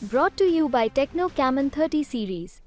Brought to you by Techno Camon 30 series.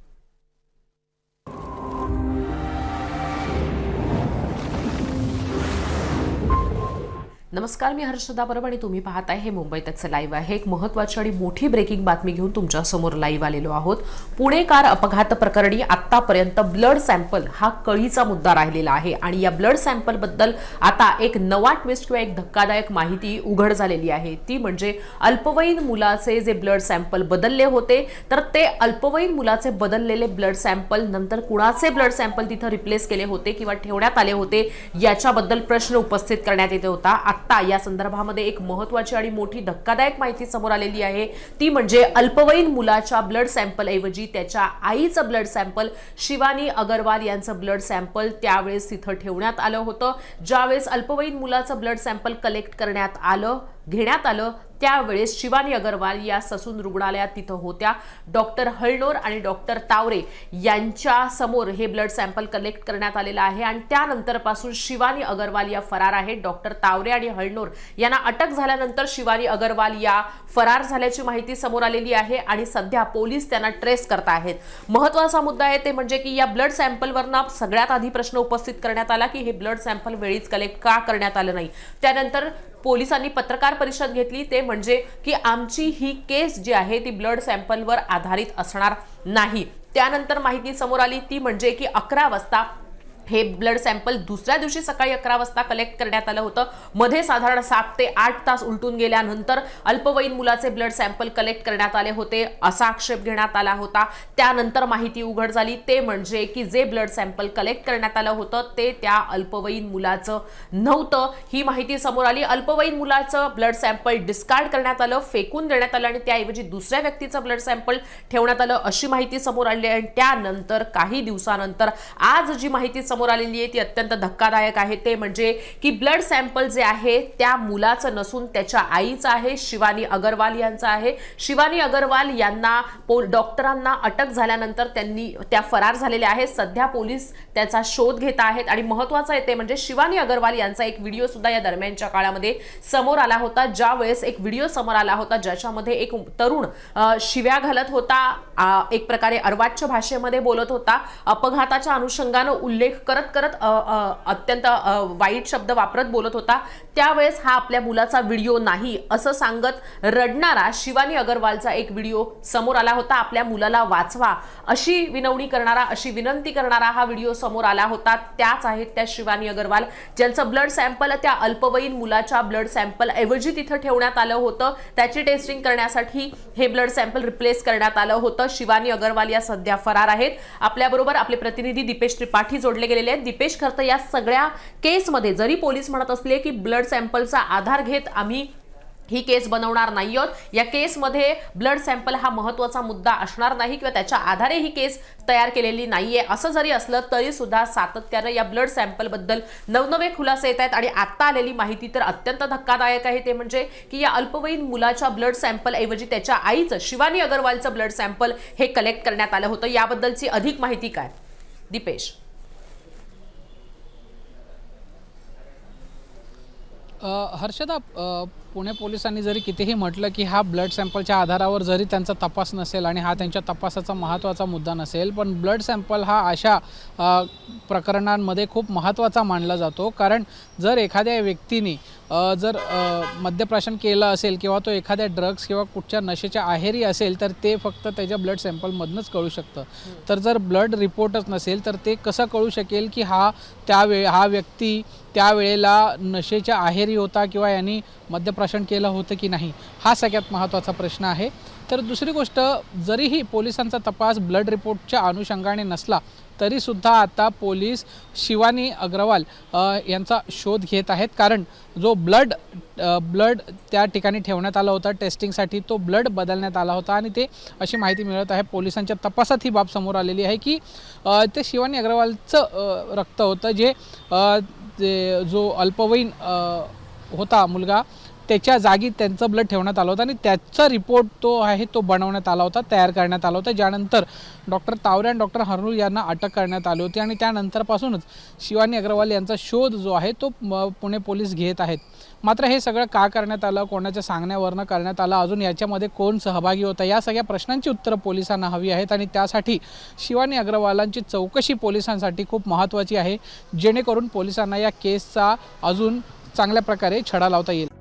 नमस्कार मी हर्षदा परब आणि तुम्ही पाहत आहे हे मुंबई तकचं लाईव्ह. आहे एक महत्वाची आणि मोठी ब्रेकिंग बातमी घेऊन तुमच्यासमोर लाईव्ह आलेलो आहोत. पुणे कार अपघात प्रकरणी आतापर्यंत ब्लड सॅम्पल हा कळीचा मुद्दा राहिलेला आहे. आणि या ब्लड सॅम्पलबद्दल आता एक नवा ट्विस्ट किंवा एक धक्कादायक माहिती उघड झालेली आहे. ती म्हणजे अल्पवयीन मुलाचे जे ब्लड सॅम्पल बदलले होते तर ते अल्पवयीन मुलाचे बदललेले ब्लड सॅम्पल नंतर कुणाचे ब्लड सॅम्पल तिथं रिप्लेस केले होते किंवा ठेवण्यात आले होते याच्याबद्दल प्रश्न उपस्थित करण्यात येत होता. आत्ता या संदर्भामध्ये एक महत्वाची आणि मोठी धक्कादायक माहिती समोर आलेली आहे. ती म्हणजे अल्पवयीन मुलाच्या ब्लड सॅम्पल ऐवजी त्याच्या आईचं ब्लड सॅम्पल शिवानी अगरवाल यांचं ब्लड सॅम्पल त्यावेळेस तिथं ठेवण्यात आलं होतं. ज्यावेळेस अल्पवयीन मुलाचं ब्लड सॅम्पल कलेक्ट करण्यात आलं घेण्यात आलं त्यावेळेस शिवानी अगरवाल या ससून रुग्णालयात तिथं होत्या. डॉक्टर हळनोर आणि डॉक्टर तावरे यांच्या समोर हे ब्लड सॅम्पल कलेक्ट करण्यात आलेलं आहे आणि त्यानंतरपासून शिवानी अगरवाल या फरार आहेत. डॉक्टर तावरे आणि हळनोर यांना अटक झाल्यानंतर शिवानी अगरवाल या फरार झाल्याची माहिती समोर आलेली आहे आणि सध्या पोलीस त्यांना ट्रेस करत आहेत. महत्त्वाचा मुद्दा आहे ते म्हणजे की या ब्लड सॅम्पलवरनं सगळ्यात आधी प्रश्न उपस्थित करण्यात आला की हे ब्लड सॅम्पल वेळीच कलेक्ट का करण्यात आलं नाही. त्यानंतर पोलिसांनी पत्रकार परिषद घेतली. ते म्हणजे की आमची ही केस जी आहे ती ब्लड सॅम्पलवर आधारित असणार नाही. त्यानंतर माहिती समोर आली. ती म्हणजे की अकरा वाजता हे ब्लड सॅम्पल दुसऱ्या दिवशी सकाळी अकरा वाजता कलेक्ट करण्यात आलं होतं. मध्ये साधारण सात ते आठ तास उलटून गेल्यानंतर अल्पवयीन मुलाचे ब्लड सॅम्पल कलेक्ट करण्यात आले होते. असा आक्षेप घेण्यात आला होता. त्यानंतर माहिती उघड झाली. ते म्हणजे की जे ब्लड सॅम्पल कलेक्ट करण्यात आलं होतं ते त्या अल्पवयीन मुलाचं नव्हतं. ही माहिती समोर आली. अल्पवयीन मुलाचं ब्लड सॅम्पल डिस्कार्ड करण्यात आलं फेकून देण्यात आलं आणि त्याऐवजी दुसऱ्या व्यक्तीचं ब्लड सॅम्पल ठेवण्यात आलं अशी माहिती समोर आली आणि त्यानंतर काही दिवसानंतर आज जी माहिती समोर आलेली आहे ती अत्यंत धक्कादायक आहे. ते म्हणजे की ब्लड सॅम्पल जे आहे त्या मुलाचं नसून त्याच्या आईचं आहे शिवानी अगरवाल यांचं आहे. शिवानी अगरवाल यांना पो डॉक्टरांना अटक झाल्यानंतर त्यांनी त्या फरार झालेल्या आहेत. सध्या पोलीस त्याचा शोध घेत आहेत आणि महत्वाचं आहे ते म्हणजे शिवानी अगरवाल यांचा एक व्हिडिओ सुद्धा या दरम्यानच्या काळामध्ये समोर आला होता. ज्या वेळेस एक व्हिडिओ समोर आला होता ज्याच्यामध्ये एक तरुण शिव्या घालत होता. एक प्रकारे अर्वाच्य भाषेमध्ये बोलत होता. अपघाताच्या अनुषंगानं उल्लेख करत करत अत्यंत वाईट शब्द वापरत बोलत होता. त्यावेळेस हा आपल्या मुलाचा व्हिडिओ नाही असं सांगत रडणारा शिवानी अगरवालचा एक व्हिडिओ समोर आला होता. आपल्या मुलाला वाचवा अशी विनवणी करणारा अशी विनंती करणारा हा व्हिडिओ समोर आला होता. त्याच आहेत त्या शिवानी अगरवाल. ज्यांचं ब्लड सॅम्पल त्या अल्पवयीन मुलाच्या ब्लड सॅम्पल ऐवजी तिथं ठेवण्यात आलं होतं. त्याची टेस्टिंग करण्यासाठी हे ब्लड सॅम्पल रिप्लेस करण्यात आलं होतं. शिवानी अगरवाल या सध्या फरार आहेत. आपल्याबरोबर आपले प्रतिनिधी दीपेश त्रिपाठी जोडले गेलेले आहेत. दीपेश खर्त या सगळ्या केसमध्ये जरी पोलीस म्हणत असले की ब्लड सॅम्पलचा आधार घेत आम्ही ही केस बनवणार नाही आहोत. या केसमध्ये ब्लड सॅम्पल हा महत्त्वाचा मुद्दा असणार नाही किंवा त्याच्या आधारे ही केस तयार केलेली नाहीये. असं जरी असलं तरी सुद्धा सातत्यानं या ब्लड सॅम्पलबद्दल नवनवे खुलासे येत आहेत आणि आता आलेली माहिती तर अत्यंत धक्कादायक आहे. ते म्हणजे की या अल्पवयीन मुलाच्या ब्लड सॅम्पल ऐवजी त्याच्या आईचं शिवानी अगरवालचं ब्लड सॅम्पल हे कलेक्ट करण्यात आलं होतं. याबद्दलची अधिक माहिती काय? दीपेश. हर्षदा पुणे पोलिसांनी जरी कितीही म्हटलं की हा ब्लड सॅम्पलच्या आधारावर जरी त्यांचा तपास नसेल आणि हा त्यांच्या तपासाचा महत्त्वाचा मुद्दा नसेल पण ब्लड सॅम्पल हा अशा प्रकरणांमध्ये खूप महत्त्वाचा मानला जातो. कारण जर एखाद्या व्यक्तीने जर मद्यप्राशन केलं असेल किंवा तो एखाद्या ड्रग्स किंवा कुठच्या नशेच्या आहेरी असेल तर ते फक्त त्याच्या ब्लड सॅम्पलमधनंच कळू शकतं. तर जर ब्लड रिपोर्टच नसेल तर ते कसं कळू शकेल की हा त्यावेळे हा व्यक्ती त्यावेळेला नशेच्या आहेरी होता किंवा यांनी प्राशन केलं होतं की नाही हा सगळ्यात महत्त्वाचा प्रश्न आहे. तर दुसरी गोष्ट जरीही पोलिसांचा तपास ब्लड रिपोर्टच्या अनुषंगाने नसला तरीसुद्धा आता पोलीस शिवानी अग्रवाल यांचा शोध घेत आहेत. कारण जो ब्लड ब्लड त्या ठिकाणी ठेवण्यात आला होता टेस्टिंगसाठी तो ब्लड बदलण्यात आला होता आणि ते अशी माहिती मिळत आहे. पोलिसांच्या तपासात ही बाब समोर आलेली आहे की ते शिवानी अग्रवालचं रक्त होतं जे जे जो अल्पवयीन होता मुलगा त्याच्या जागी त्यांचं ब्लड ठेवण्यात आलं होतं आणि त्याचा रिपोर्ट तो आहे तो बनवण्यात आला होता तयार करण्यात आला होता. ज्यानंतर डॉक्टर तावरे आणि डॉक्टर हरनूर यांना अटक करण्यात आली होती आणि त्यानंतरपासूनच शिवानी अग्रवाल यांचा शोध जो आहे तो पुणे पोलीस घेत आहेत. मात्र हे सगळं का करण्यात आलं कोणाच्या सांगण्यावरनं करण्यात आलं अजून याच्यामध्ये कोण सहभागी होता या सगळ्या प्रश्नांची उत्तरं पोलिसांना हवी आहेत आणि त्यासाठी शिवानी अग्रवालांची चौकशी पोलिसांसाठी खूप महत्त्वाची आहे जेणेकरून पोलिसांना या केसचा अजून चांगल्या प्रकारे छडा लावता येईल.